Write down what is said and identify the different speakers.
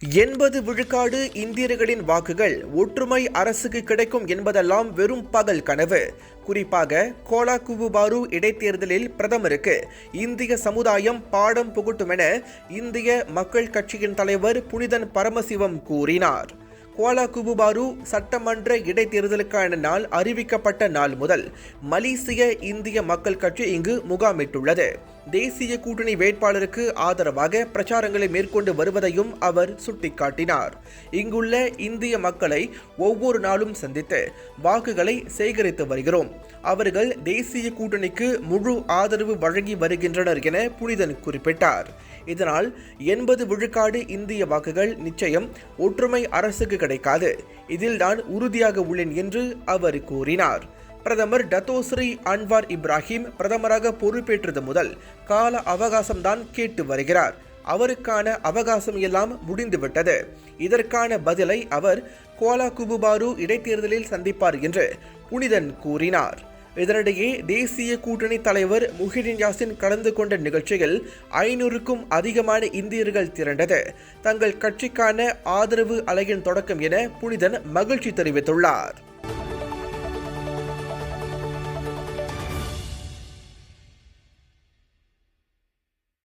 Speaker 1: எண்பது விழுக்காடு இந்தியர்களின் வாக்குகள் ஒற்றுமை அரசுக்கு கிடைக்கும் என்பதெல்லாம் வெறும் பகல் கனவு. குறிப்பாக கோலாகுபுபாரு இடைத்தேர்தலில் பிரதமருக்கு இந்திய சமுதாயம் பாடம் புகட்டுமென இந்திய மக்கள் கட்சியின் தலைவர் புனிதன் பரமசிவம் கூறினார். கோலாகுபுபாரு சட்டமன்ற இடைத்தேர்தலுக்கான நாள் அறிவிக்கப்பட்ட நாள் முதல் மலேசிய இந்திய மக்கள் கட்சி இங்கு முகாமிட்டுள்ளது. தேசிய கூட்டணி வேட்பாளருக்கு ஆதரவாக பிரச்சாரங்களை மேற்கொண்டு வருவதையும் அவர் சுட்டிக்காட்டினார். இங்குள்ள இந்திய மக்களை ஒவ்வொரு நாளும் சந்தித்து வாக்குகளை சேகரித்து வருகிறோம். அவர்கள் தேசிய கூட்டணிக்கு முழு ஆதரவு வழங்கி வருகின்றனர் என புனிதன் குறிப்பிட்டார். இதனால் எண்பது விழுக்காடு இந்திய வாக்குகள் நிச்சயம் ஒற்றுமை அரசுக்கு கிடைக்காது. இதில் நான் உறுதியாக உள்ளேன் என்று அவர் கூறினார். பிரதமர் டத்தோஸ்ரீ அன்வார் இப்ராஹிம் பிரதமராக பொறுப்பேற்றது முதல் கால அவகாசம்தான் கேட்டு வருகிறார். அவருக்கான அவகாசம் எல்லாம் முடிந்துவிட்டது. இதற்கான பதிலை அவர் கோலா குபுபாரு இடைத்தேர்தலில் சந்திப்பார் என்று புனிதன் கூறினார். இதனிடையே தேசிய கூட்டணி தலைவர் முஹிடின் யாசின் கலந்து கொண்ட நிகழ்ச்சியில் ஐநூறுக்கும் அதிகமான இந்தியர்கள் திரண்டது. தங்கள் கட்சிக்கான ஆதரவு அலையின் தொடக்கம் என புனிதன் மகிழ்ச்சி தெரிவித்துள்ளார்.